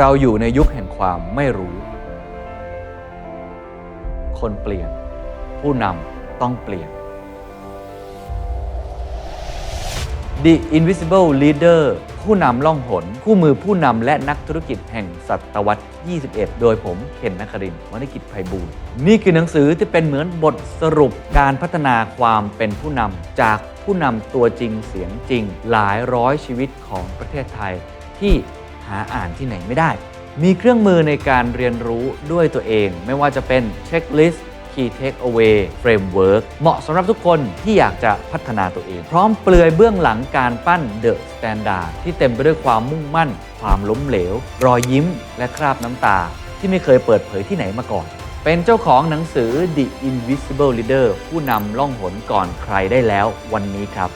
เราอยู่ในยุคแห่งความไม่รู้ คนเปลี่ยน ผู้นำต้องเปลี่ยน The Invisible Leader ผู้นำล่องหน คู่มือผู้นำและนักธุรกิจแห่งศตวรรษ 21 โดยผมเคนนักครินวรรณกิจไพบูลนี่คือหนังสือที่เป็นเหมือนบทสรุปการพัฒนาความเป็นผู้นำจากผู้นำตัวจริงเสียงจริง หลายร้อยชีวิตของประเทศไทย ที่ หาอ่านที่ไหนไม่ได้ มีเครื่องมือในการเรียนรู้ด้วยตัวเอง ไม่ว่าจะเป็นเช็คลิสต์ Key Takeaway Framework เหมาะสำหรับทุกคนที่อยากจะพัฒนาตัวเอง พร้อมเปลือยเบื้องหลังการปั้น The Standard ที่เต็มไปด้วยความมุ่งมั่น ความล้มเหลว รอยยิ้ม และคราบน้ำตา ที่ไม่เคยเปิดเผยที่ไหนมาก่อน เป็นเจ้าของหนังสือ The Invisible Leader ผู้นำล่องหนก่อนใครได้แล้ววันนี้ครับ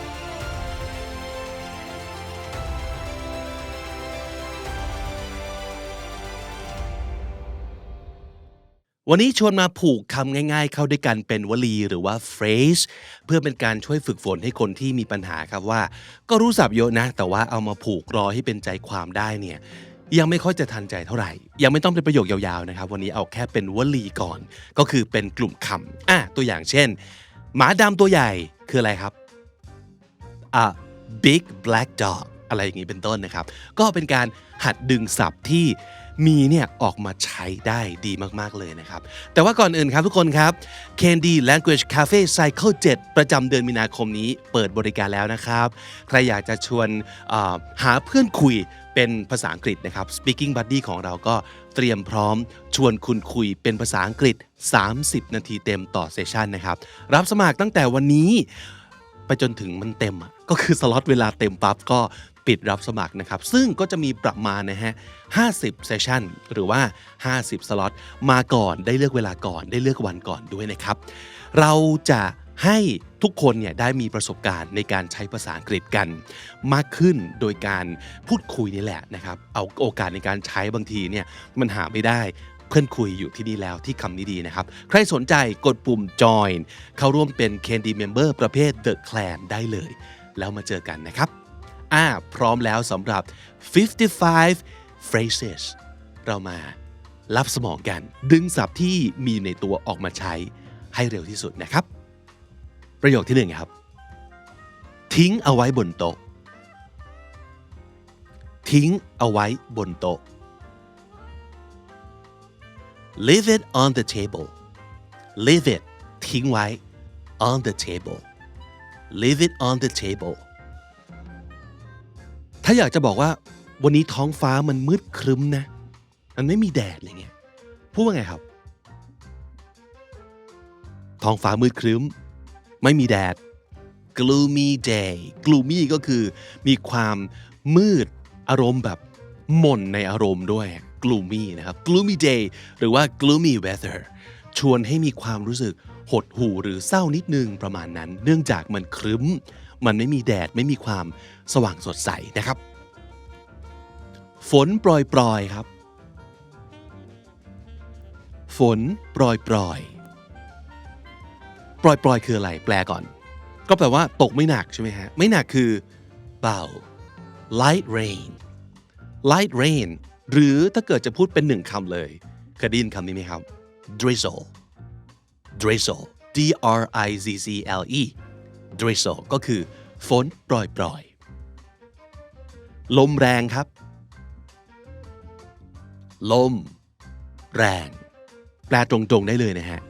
วันนี้ชวนมาผูกคำง่าย ๆ เข้าด้วยกันเป็นวลีหรือว่า phrase เพื่อเป็นการช่วยฝึกฝนให้คนที่มีปัญหาครับว่า ก็รู้ศัพท์เยอะนะ แต่ว่าเอามาผูกรอให้เป็นใจความได้เนี่ยยังไม่ค่อยจะทันใจเท่าไหร่ ยังไม่ต้องเป็นประโยคยาวๆนะครับ วันนี้เอาแค่เป็นวลีก่อน ก็คือเป็นกลุ่มคำอะตัวอย่างเช่น หมาดำตัวใหญ่คืออะไรครับ a big black dog อะไรอย่างนี้เป็นต้นนะครับ ก็เป็นการหัดดึงศัพท์ที่ มีเนี่ยออกมาใช้ได้ดีมากๆเลยนะครับ แต่ว่าก่อนอื่นครับทุกคนครับ Candy Language Cafe Cycle 7 ประจำเดือนมีนาคมนี้เปิดบริการแล้วนะครับ ใครอยากจะชวนหาเพื่อนคุยเป็นภาษาอังกฤษนะครับ Speaking Buddy ของเราก็เตรียมพร้อมชวนคุณคุยเป็นภาษาอังกฤษ 30 นาทีเต็มต่อเซสชันนะครับ รับสมัครตั้งแต่วันนี้ไปจนถึงมันเต็มก็คือสล็อตเวลาเต็มปั๊บก็ ปิดรับสมัครนะครับ ซึ่งก็จะมีประมาณนะฮะ 50 เซสชันหรือว่า 50 สล็อต มาก่อนได้เลือกเวลาก่อน ได้เลือกวันก่อนด้วยนะครับ เราจะให้ทุกคนเนี่ยได้มีประสบการณ์ในการใช้ภาษาอังกฤษกัน มากขึ้นโดยการพูดคุยนี่แหละนะครับ เอาโอกาสในการใช้บางทีเนี่ยมันหาไม่ได้เพื่อนคุยอยู่ที่นี่แล้วที่คำนี้ดีนะครับ ใครสนใจกดปุ่ม join เข้าร่วมเป็น Candy Member ประเภท The Clan ได้เลย แล้วมาเจอกันนะครับ อ่าพร้อมแล้วสำหรับ 55 phrases เรามารับสมองกัน ดึงศัพท์ที่มีในตัวออกมาใช้ให้เร็วที่สุดนะครับ ประโยคที่หนึ่งครับ ทิ้งเอาไว้บนโต๊ะ ทิ้งเอาไว้บนโต๊ะ leave it on the table leave it ทิ้งไว้ on the table leave it on the table ถ้าอยากจะบอกว่า วันนี้ท้องฟ้ามันมืดครึ้มนะ มันไม่มีแดดอะไรเงี้ย พูดว่าไงครับ ท้องฟ้ามืดครึ้ม ไม่มีแดด gloomy day gloomy ก็คือมีความมืดอารมณ์แบบหม่นในอารมณ์ด้วย gloomy นะครับ gloomy day หรือว่า gloomy weather ชวนให้มีความรู้สึกหดหู่หรือเศร้านิดนึงประมาณนั้น เนื่องจากมันครึ้ม มันไม่มีแดดไม่มีความสว่างสดใสนะครับ ฝนโปรยปรอยๆครับ ฝนโปรยปรอยๆปรอยปรอยๆคืออะไร แปลก่อน ก็แปลว่าตกไม่หนักใช่ไหมฮะ ไม่หนักคือเบา light rain light rain หรือถ้าเกิดจะพูดเป็นหนึ่งคำเลยเคยได้ยินคำนี้ไหมครับ drizzle drizzle d r i z z l e drizzle ก็คือฝนโปรยปรอยๆ ลมแรงครับ ลม แรง แปลตรงๆได้เลยนะฮะ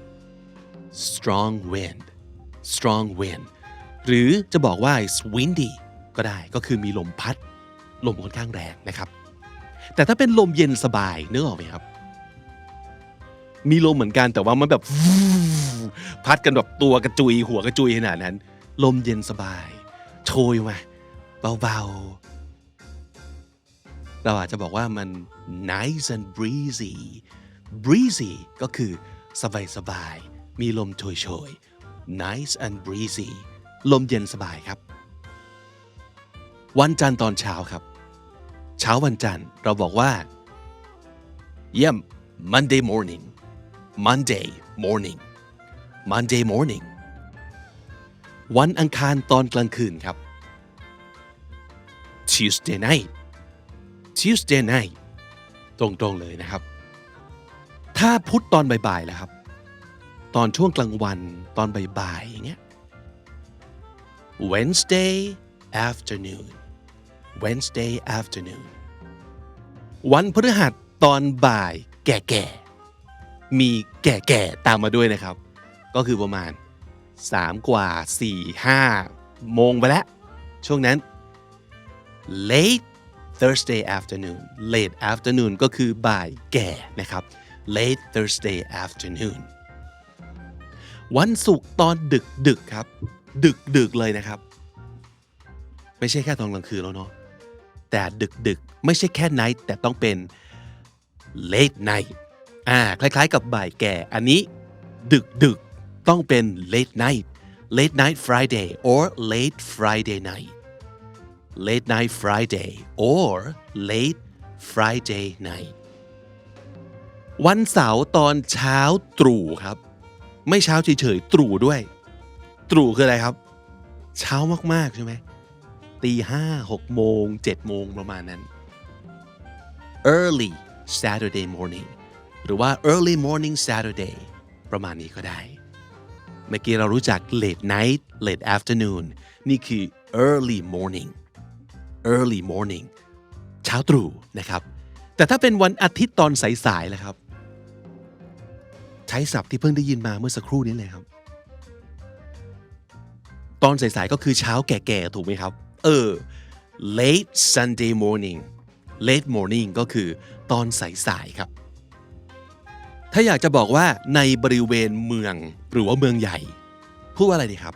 strong wind strong wind หรือจะบอกว่า it's windy ก็ได้ก็คือมีลมพัด ลมค่อนข้างแรงนะครับ แต่ถ้าเป็นลมเย็นสบายนึกออกไหมครับ มีลมเหมือนกันแต่ว่ามันแบบ พัดกันแบบตัวกระจุยหัวกระจุยขนาดนั้น ลมเย็นสบาย โชยมาเบาๆ เราอาจจะบอกว่ามัน nice and breezy breezy ก็คือสบายสบายๆมีลมโชยๆ nice and breezy ลมเย็นสบายครับ วันจันทร์ตอนเช้าครับ เช้าวันจันทร์เราบอกว่า เยี่ยม Monday morning Monday morning Monday morning วันอังคารตอนกลางคืนครับ Tuesday night Tuesday night ตรงๆเลยนะครับ ถ้าพุธตอนบ่ายๆแล่ะครับ ตอนช่วงกลางวันตอนบ่ายๆอย่างเงี้ย Wednesday afternoon Wednesday afternoon วันพฤหัสตอนบ่ายแก่ๆ มีแก่ๆ ตามมาด้วยนะครับ ก็คือประมาณ 3 กว่า 4 5 โมงไปแล้ว ช่วงนั้น late Thursday afternoon late afternoon ก็คือบ่ายแก่นะครับ late Thursday afternoon วันศุกร์ตอนดึกดึกครับ ดึกดึกเลยนะครับ ไม่ใช่แค่ตอนกลางคืนแล้วเนาะแต่ดึกดึกไม่ใช่แค่ night แต่ต้องเป็น late night อ่าคล้ายๆ กับบ่ายแก่ อันนี้ดึกดึก ต้องเป็น late night late night Friday or late Friday night late night Friday or late Friday night วันเสาร์ตอนเช้าตรู่ครับ ไม่เช้าเฉยๆตรู่ด้วย ตรู่คืออะไรครับ เช้ามากๆใช่ไหมตีห้าหกโมงเจ็ดโมงประมาณนั้น early Saturday morning หรือว่า early morning Saturday ประมาณนี้ก็ได้ เมื่อกี้เรารู้จัก late night late afternoon นี่คือ early morning early morning เช้าตรู่นะครับ แต่ถ้าเป็นวันอาทิตย์ตอนสายๆล่ะครับ ใช้ศัพท์ที่เพิ่งได้ยินมาเมื่อสักครู่นี้เลยครับ ตอนสายๆก็คือเช้าแก่ๆ ถูกไหมครับ เออ late Sunday morning late morning ก็คือตอนสายๆ ครับ ถ้าอยากจะบอกว่าในบริเวณเมืองหรือว่าเมืองใหญ่ พูดว่าอะไรดีครับ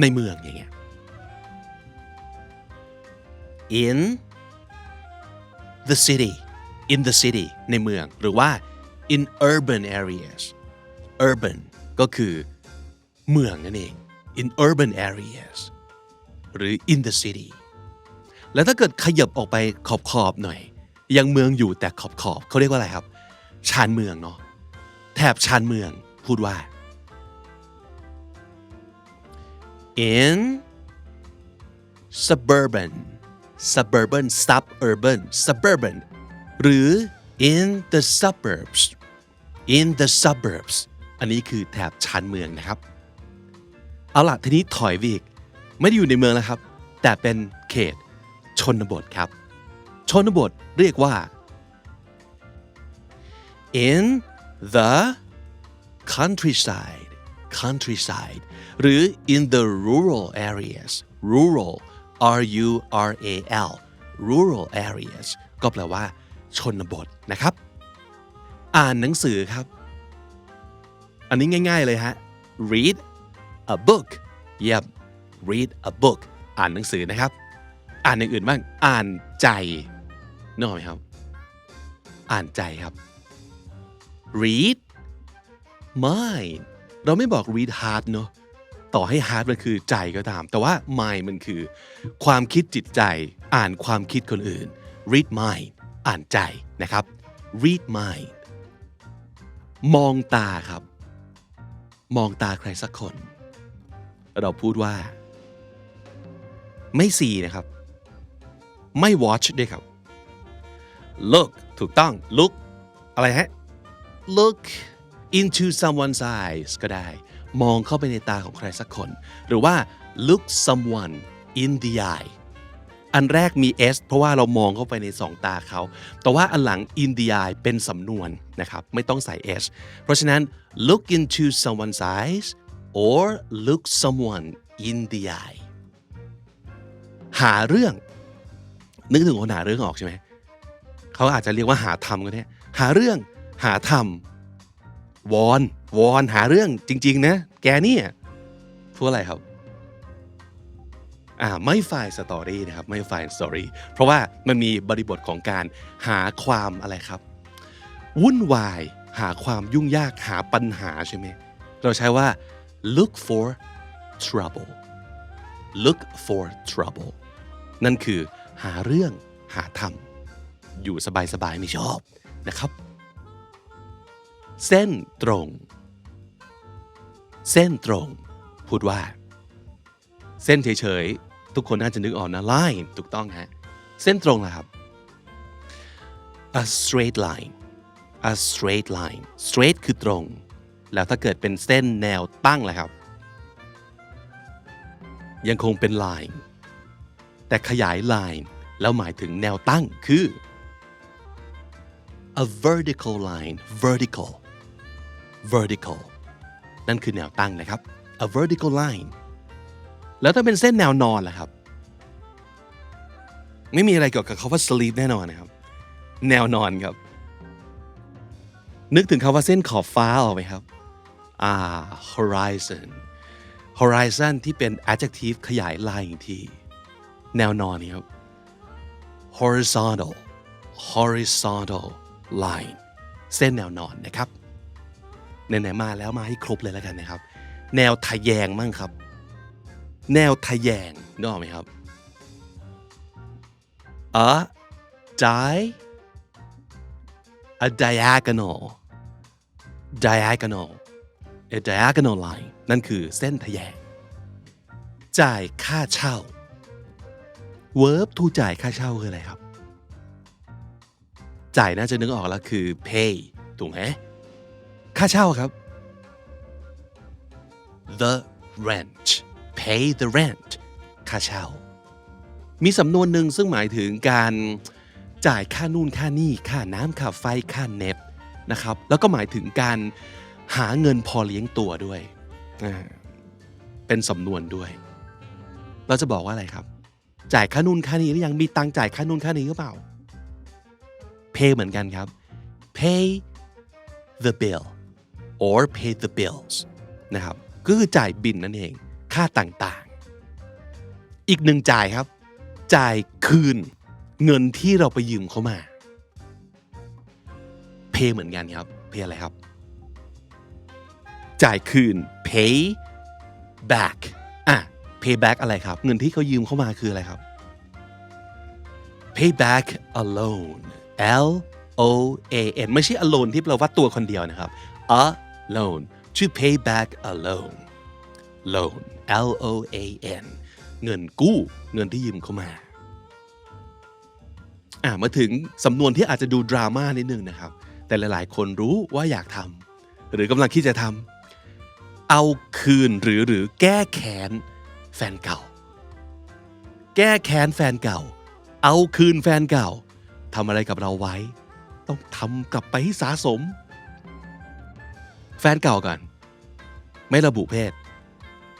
ในเมืองอย่างเงี้ย in the city in the city ในเมืองหรือว่า in urban areas urban ก็คือเมืองนั่นเอง in urban areas หรือ in the city แล้วถ้าเกิดขยับออกไปขอบขอบหน่อย ยังเมืองอยู่แต่ขอบขอบเขาเรียกว่าอะไรครับ ชานเมืองเนาะแถบชานเมืองพูดว่า in suburban suburban suburban suburban หรือ in the suburbs in the suburbs อันนี้คือแถบชานเมืองนะครับ เอาล่ะทีนี้ถอยไปอีกไม่ได้อยู่ในเมืองแล้วครับ แต่เป็นเขตชนบทครับ ชนบทเรียกว่า in the countryside countryside หรือ in the rural areas rural R U R A L rural areas ก็แปลว่า ชนบทนะครับ อ่านหนังสือครับ อันนี้ง่าย ๆเลยฮะ read a book เยี่ยม read a book อ่านหนังสือนะครับ อ่านอย่างอื่นบ้าง อ่านใจนึกออกไหมครับ อ่านใจครับ read mind เราไม่บอก read heart เนอะต่อให้ heart มันคือใจก็ตาม แต่ว่า mind มันคือ ความคิดจิตใจ อ่านความคิดคนอื่น read mind อ่านใจนะครับ read mind มองตาครับ มองตาใครสักคน เราพูดว่า ไม่สีนะครับ ไม่ watch ด้วยครับ look ถูกต้อง look อะไรฮะ look into someone's eyes ก็ได้ มองเข้าไปในตาของใครสักคน หรือว่า look someone in the eye อันแรกมี s เพราะว่าเรามองเข้าไปในสองตาเขา แต่ว่าอันหลัง in the eye เป็นสำนวนนะครับ ไม่ต้องใส่ s เพราะฉะนั้น look into someone's eyes or look someone in the eye หาเรื่อง นึกถึงคนหาเรื่องออกใช่ไหม เขาอาจจะเรียกว่าหาทำก็ได้ หาเรื่อง หาทำวอนวอนหาเรื่องจริง ๆ นะ แกเนี่ยพูดอะไรครับอ่าไม่ไฟล์สตอรี่นะครับไม่ไฟล์สตอรี่เพราะว่ามันมีบริบทของการหาความอะไรครับ วุ่นวายหาความยุ่งยากหาปัญหาใช่ไหมเราใช้ว่า look for trouble look for trouble นั่นคือหาเรื่องหาทำอยู่สบายๆไม่ชอบนะครับ เส้นตรง เส้นตรง พูดว่า เส้นเฉยๆ ทุกคนน่าจะนึกออกนะ line ถูกต้องฮะ เส้นตรงล่ะครับ a straight line a straight line straight คือตรง แล้วถ้าเกิดเป็นเส้นแนวตั้งล่ะครับ ยังคงเป็น line แต่ขยาย line แล้วหมายถึงแนวตั้งคือ a vertical line vertical vertical นั่นคือแนวตั้งนะครับ a vertical line แล้วถ้าเป็นเส้นแนวนอนล่ะครับ ไม่มีอะไรเกี่ยวกับคาว่า sleep แน่นอนนะครับ แนวนอนครับ นึกถึงคาว่าเส้นขอบฟ้าออกไหมครับอ่า horizon horizon ที่เป็น adjective ขยายลายอีกที แนวนอนนี่ครับ horizontal horizontal line เส้นแนวนอนนะครับ ไหนๆมาแล้วมาให้ครบเลยแล้วกันนะครับ แนวทะแยงมั่งครับ แนวทะแยงนึกออกไหมครับ a di a diagonal diagonal a diagonal line นั่นคือเส้นทะแยง จ่ายค่าเช่า verb to จ่ายค่าเช่าคืออะไรครับ จ่ายน่าจะนึกออกแล้วคือ pay ถูกไหม ค่าเช่าครับ the rent pay the rent ค่าเช่า มีสำนวนหนึ่งซึ่งหมายถึงการจ่ายค่านู่นค่านี่ค่าน้ำค่าไฟค่าเน็ตนะครับ แล้วก็หมายถึงการหาเงินพอเลี้ยงตัวด้วย เป็นสำนวนด้วย เราจะบอกว่าอะไรครับ จ่ายค่านู่นค่านี้หรือยังมีตังจ่ายค่านู่นค่านี้หรือเปล่า pay เหมือนกันครับ pay the bill or pay the bills นะครับก็คือจ่ายบินนั่นเองค่าต่างๆ อีกหนึ่งจ่ายครับ จ่ายคืนเงินที่เราไปยืมเขามา pay เหมือนกันครับ pay อะไรครับ จ่ายคืน pay back อะ pay back อะไรครับ เงินที่เขายืมเข้ามาคืออะไรครับ pay back a loan L O A N ไม่ใช่ alone ที่แปลว่าตัวคนเดียวนะครับ a loan ชื่อ pay back a loan loan L O A N เงินกู้เงินที่ยืมเข้ามาอะมาถึงสำนวนที่อาจจะดูดราม่านิดนึงนะครับ แต่หลายๆ คนรู้ว่าอยากทำหรือกำลังคิดจะทำเอาคืนหรือหรือแก้แค้นแฟนเก่า แก้แค้นแฟนเก่า เอาคืนแฟนเก่าทำอะไรกับเราไว้ ต้องทำกลับไปให้สะสม แฟนเก่าก่อน ไม่ระบุเพศ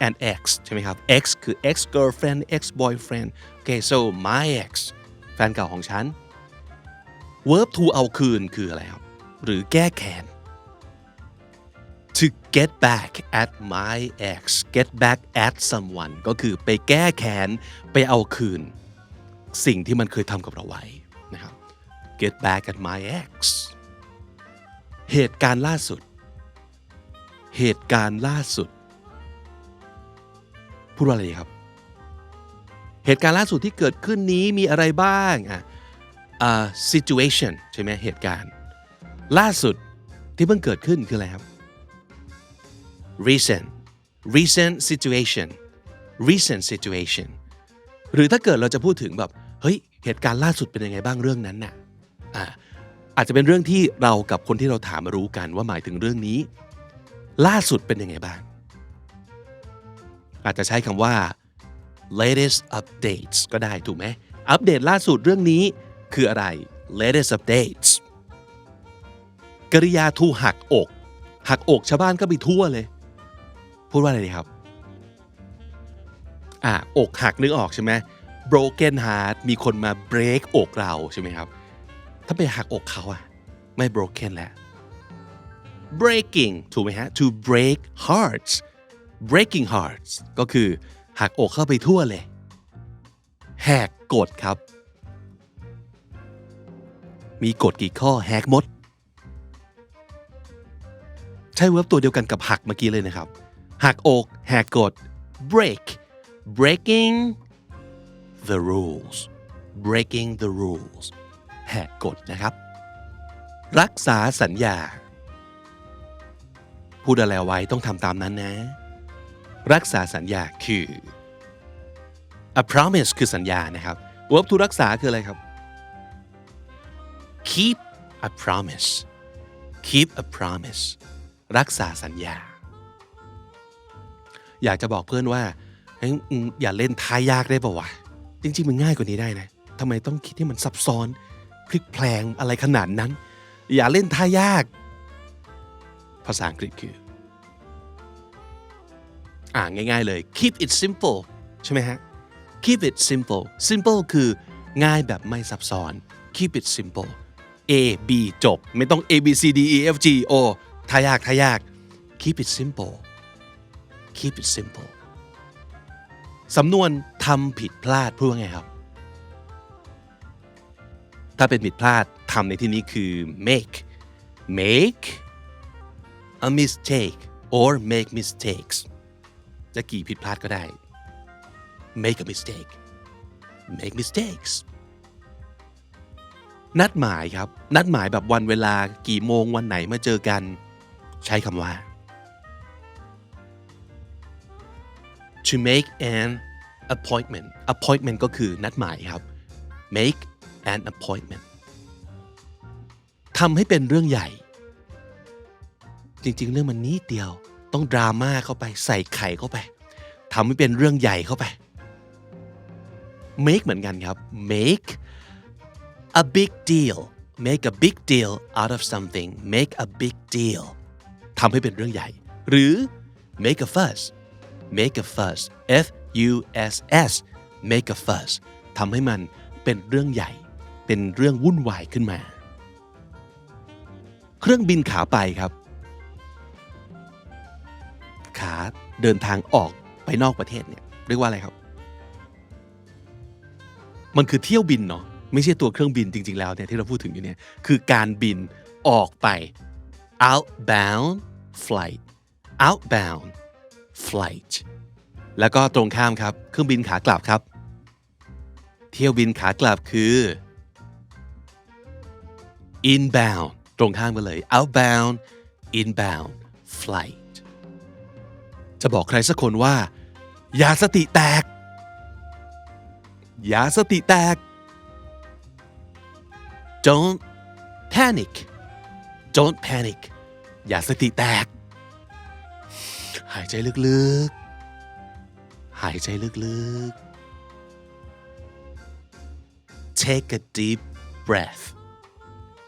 and ex ใช่ไหมครับ ex คือ ex girlfriend ex boyfriend โอเค so my ex แฟนเก่าของฉัน verb to เอาคืนคืออะไรครับ หรือแก้แค้น to get back at my ex get back at someone ก็คือไปแก้แค้น ไปเอาคืน สิ่งที่มันเคยทำกับเราไว้นะครับ get back at my ex เหตุการณ์ล่าสุด เหตุการณ์ล่าสุด พูดว่าอะไรครับ เหตุการณ์ล่าสุดที่เกิดขึ้นนี้มีอะไรบ้างอะอ่า situation ใช่ไหมเหตุการณ์ ล่าสุดที่เพิ่งเกิดขึ้นคืออะไรครับ recent recent situation recent situation หรือถ้าเกิดเราจะพูดถึงแบบเฮ้ยเหตุการณ์ล่าสุดเป็นยังไงบ้างเรื่องนั้นน่ะอ่าอาจจะเป็นเรื่องที่เรากับคนที่เราถามมารู้กันว่าหมายถึงเรื่องนี้ ล่าสุดเป็นยังไงบ้าง อาจจะใช้คำว่า latest updates ก็ได้ถูกไหมอัปเดตล่าสุดเรื่องนี้คืออะไร latest updates กริยาทูหักอก หักอกชาวบ้านก็ไปทั่วเลย พูดว่าอะไรดีครับอะอกหักนึกออกใช่ไหม broken heart มีคนมา break อกเราใช่ไหมครับ ถ้าไปหักอกเขาอะไม่ broken แล้ว breaking ถูกไหมฮะ to break hearts breaking hearts ก็คือหักอกเข้าไปทั่วเลย แหกกฎครับ มีกฎกี่ข้อแหกหมด ใช้เวิร์บตัวเดียวกันกับหักเมื่อกี้เลยนะครับ หักอกแหกกฎ break breaking the rules breaking the rules แหกกฎนะครับ รักษาสัญญา พูดอะไรไว้ต้องทำตามนั้นนะ รักษาสัญญาคือ a promise คือสัญญานะครับ verb to รักษาคืออะไรครับ keep I promise keep a promise รักษาสัญญา อยากจะบอกเพื่อนว่าอย่าเล่นทายยากได้ป่าวะจริงๆมันง่ายกว่านี้ได้นะทำไมต้องคิดให้มันซับซ้อนพลิกแพลงอะไรขนาดนั้น อย่าเล่นทายาก ภาษาอังกฤษคือ อ่าง่ายๆเลย keep it simple ใช่ไหมฮะ keep it simple simple คือง่ายแบบไม่ซับซ้อน keep it simple A B จบ ไม่ต้อง A B C D E F G O ทายากทายาก keep it simple keep it simple สำนวนทำผิดพลาดพูดว่าไงครับ ถ้าเป็นผิดพลาดทำในที่นี้คือ make make a mistake or make mistakes จะกี่ผิดพลาดก็ได้ make a mistake make mistakes นัดหมายครับ นัดหมายแบบวันเวลากี่โมงวันไหนมาเจอกัน ใช้คำว่า to make an appointment appointment ก็คือนัดหมายครับ make an appointment ทำให้เป็นเรื่องใหญ่ จริง ๆ เรื่องมันนิดเดียว ต้องดราม่าเข้าไปใส่ไข่เข้าไปทำให้เป็นเรื่องใหญ่เข้าไป make เหมือนกันครับ make a big deal make a big deal out of something make a big deal ทำให้เป็นเรื่องใหญ่ หรือ make a fuss make a fuss F U S S make a fuss ทำให้มันเป็นเรื่องใหญ่ เป็นเรื่องวุ่นวายขึ้นมา เครื่องบินขาไปครับ ขาเดินทางออกไปนอกประเทศเนี่ยเรียกว่าอะไรครับ มันคือเที่ยวบินเนาะไม่ใช่ตัวเครื่องบินจริง ๆ แล้วเนี่ยที่เราพูดถึงอยู่เนี่ยคือการบินออกไป outbound flight outbound flight แล้วก็ตรงข้ามครับ เครื่องบินขากลับครับ เที่ยวบินขากลับคือ inbound ตรงข้ามกันเลย outbound inbound flight จะบอกใครสักคนว่า อย่าสติแตก อย่าสติแตก don't panic don't panic อย่าสติแตก หายใจลึกๆ หายใจลึกๆ take a deep breath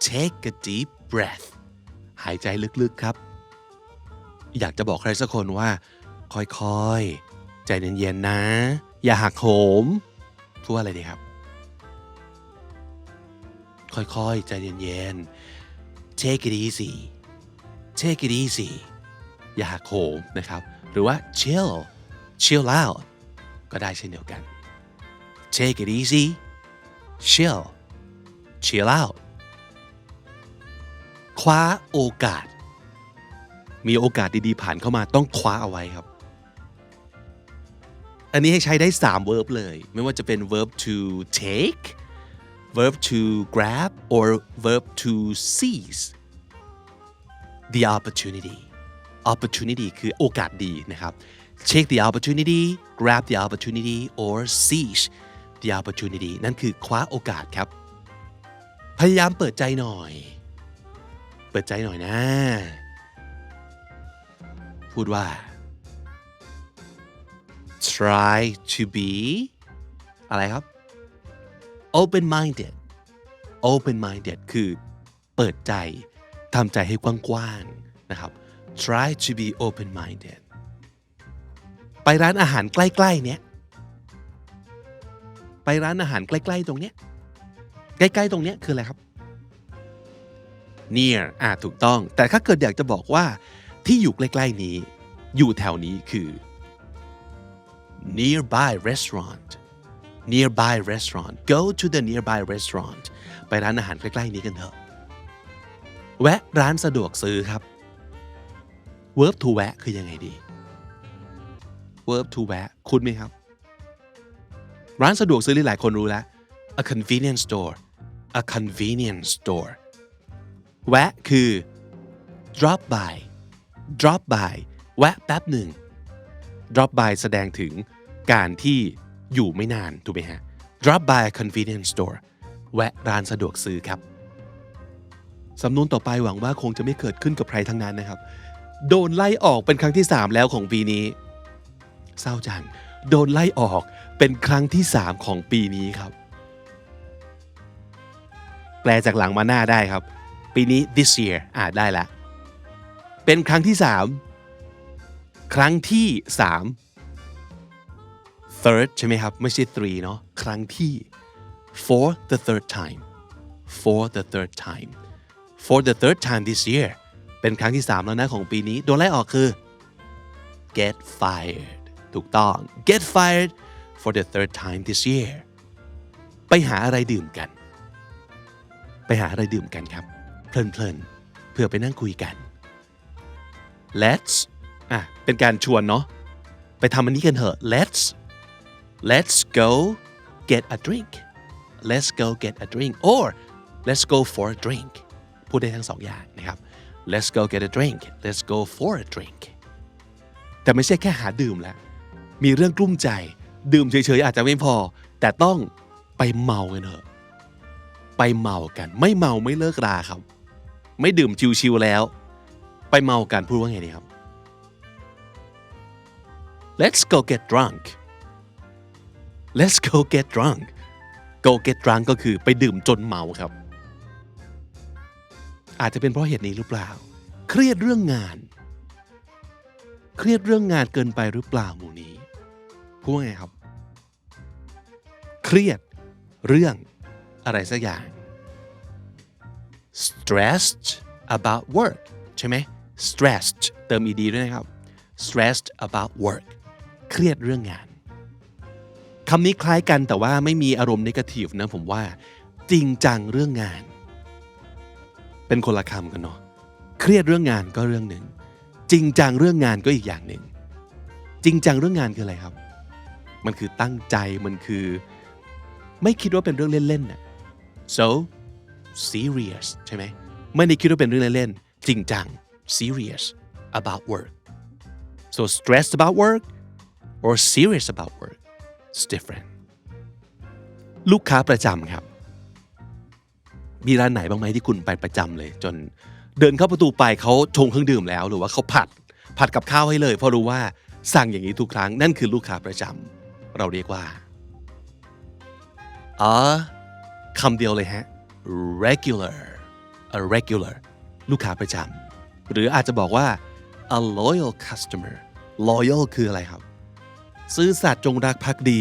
take a deep breath หายใจลึกๆครับ อยากจะบอกใครสักคนว่า ค่อยๆ ใจเย็นๆนะ อย่าหักโหมพูดว่าอะไรดีครับ ค่อยๆ ใจเย็นๆ take it easy take it easy อย่าหักโหมนะครับ หรือว่า chill chill out ก็ได้เช่นเดียวกัน take it easy chill chill out คว้าโอกาส มีโอกาสดีๆผ่านเข้ามาต้องคว้าเอาไว้ครับ อันนี้ให้ใช้ได้ 3 verb เลย ไม่ว่าจะเป็น verb to take verb to grab or verb to seize the opportunity opportunity คือโอกาสดีนะครับ take the opportunity grab the opportunity or seize the opportunity นั่นคือคว้าโอกาสครับ พยายามเปิดใจหน่อย เปิดใจหน่อยนะ พูดว่า try to be อะไรครับ open minded open minded คือเปิดใจทำใจให้กว้างๆนะครับ try to be open minded ไปร้านอาหารใกล้ๆเนี้ยไปร้านอาหารใกล้ๆตรงเนี้ยใกล้ๆตรงเนี้ยคืออะไรครับ near อ่าถูกต้อง แต่ถ้าเกิดอยากจะบอกว่าที่อยู่ใกล้ๆนี้ อยู่แถวนี้คือ nearby restaurant nearby restaurant go to the nearby restaurant ไปร้านอาหารใกล้ๆนี้กันเถอะ แวะร้านสะดวกซื้อครับ verb to แวะคือยังไงดี verb to แวะคุณไหมครับ ร้านสะดวกซื้อหลายคนรู้แล้ว a convenience store a convenience store แวะคือ drop by drop by แวะแป๊บหนึ่ง drop by แสดงถึงการที่อยู่ไม่นาน ถูกไหมฮะ drop by a convenience store แวะร้านสะดวกซื้อครับ สำนวนต่อไปหวังว่าคงจะไม่เกิดขึ้นกับใครทั้งนั้นนะครับ โดนไล่ออกเป็นครั้งที่ 3 แล้วของปีนี้ เศร้าจัง โดนไล่ออกเป็นครั้งที่ 3 ของปีนี้ครับ แปลจากหลังมาหน้าได้ครับ ปีนี้ this year อ่าได้ละ เป็นครั้งที่ 3 ครั้งที่ 3 third ใช่ไหมครับ ไม่ใช่ three เนาะครั้งที่ for the third time for the third time for the third time this year เป็นครั้งที่ 3 แล้วนะของปีนี้ โดนไล่ออกคือ get fired ถูกต้อง get fired for the third time this year ไปหาอะไรดื่มกัน ไปหาอะไรดื่มกันครับ เพลินๆเพื่อไปนั่งคุยกัน let's อะเป็นการชวนเนาะไปทำอันนี้กันเถอะ let's let's go get a drink let's go get a drink or let's go for a drink พูดได้ทั้งสองอย่างนะครับ let's go get a drink let's go for a drink แต่ไม่ใช่แค่หาดื่มแล้วมีเรื่องกลุ้มใจ ดื่มเฉยๆอาจจะไม่พอ แต่ต้องไปเมากันเถอะ ไปเมากัน ไม่เมาไม่เลิกราครับ ไม่ดื่มชิวๆแล้ว ไปเมากันพูดว่าไงดีครับ let's go get drunk let's go get drunk go get drunk ก็คือไปดื่มจนเมาครับ อาจจะเป็นเพราะเหตุนี้หรือเปล่า เครียดเรื่องงาน เครียดเรื่องงานเกินไปหรือเปล่าหมู่นี้พูดว่าไงครับ เครียดเรื่องอะไรสักอย่าง stressed about work ใช่ไหม stressed เติม ed ด้วยนะครับ stressed about work รียดเรื่องงานคำนี้คล้ายกันแต่ว่าไม่มีอารมณ์นกาทีฟนะผมว่า จริงจังเรื่องงาน เป็นคนละคำกันเนาะเครียดเรื่องงานก็เรื่องหนึ่ง จริงจังเรื่องงานก็อีกอย่างหนึ่ง จริงจังเรื่องงานคืออะไรครับ มันคือตั้งใจมันคือ ไม่คิดว่าเป็นเรื่องเล่นๆน่ะ so serious ใช่ไหมไม่ได้คิดว่าเป็นเรื่องเล่นๆจริงจัง serious about work so stressed about work or serious about work it's different ลูกค้าประจำครับ มีร้านไหนบ้างไหมที่คุณไปประจำเลย จนเดินเข้าประตูไปเขาชงเครื่องดื่มแล้ว หรือว่าเขาผัด ผัดกับข้าวให้เลย เพราะรู้ว่าสั่งอย่างนี้ทุกครั้ง นั่นคือลูกค้าประจำเราเรียกว่าอ๋อคำเดียวเลยฮะ regular a regular ลูกค้าประจำหรืออาจจะบอกว่า a loyal customer loyal คืออะไรครับ ซื่อสัตย์จงรักภักดี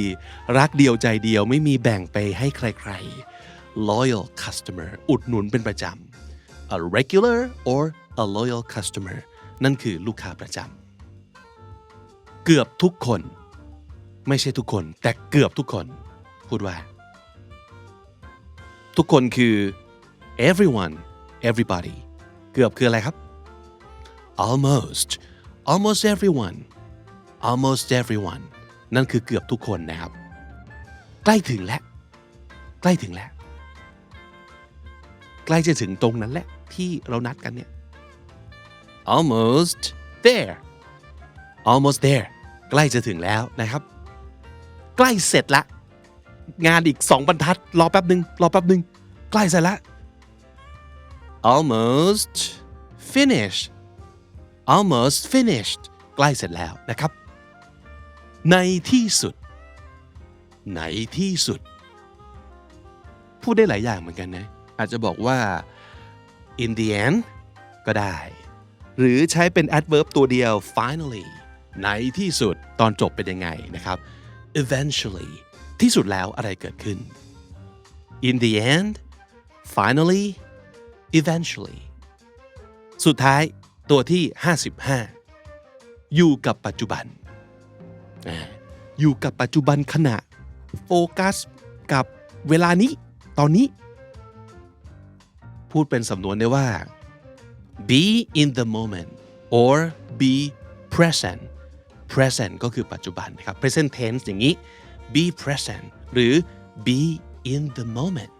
รักเดียวใจเดียวไม่มีแบ่งไปให้ใครๆ loyal customer อุดหนุนเป็นประจำ a regular or a loyal customer นั่นคือลูกค้าประจำเกือบทุกคน ไม่ใช่ทุกคน แต่เกือบทุกคน พูดว่า ทุกคนคือ everyone everybody เกือบคืออะไรครับ almost almost everyone almost everyone นั่นคือเกือบทุกคนนะครับ ใกล้ถึงแล้ว ใกล้ถึงแล้ว ใกล้จะถึงตรงนั้นแหละ ที่เรานัดกันเนี่ย almost there almost there ใกล้จะถึงแล้วนะครับ ใกล้เสร็จละ งานอีก2บรรทัด รอแป๊บหนึ่งรอแป๊บหนึ่งใกล้เสร็จละ almost finished almost finished ใกล้เสร็จแล้วนะครับ ในที่สุดในที่สุด พูดได้หลายอย่างเหมือนกันนะ อาจจะบอกว่า in the end ก็ได้ หรือใช้เป็น adverb ตัวเดียว finally ในที่สุดตอนจบเป็นยังไงนะครับ eventually ที่สุดแล้วอะไรเกิดขึ้น in the end finally eventually สุดท้ายตัวที่ 55 อยู่กับปัจจุบัน อยู่กับปัจจุบันขณะ โฟกัส กับเวลานี้ ตอนนี้ พูดเป็นสำนวนได้ว่า be in the moment or be present present ก็คือปัจจุบันนะครับ present tense อย่างนี้ be present หรือ be in the moment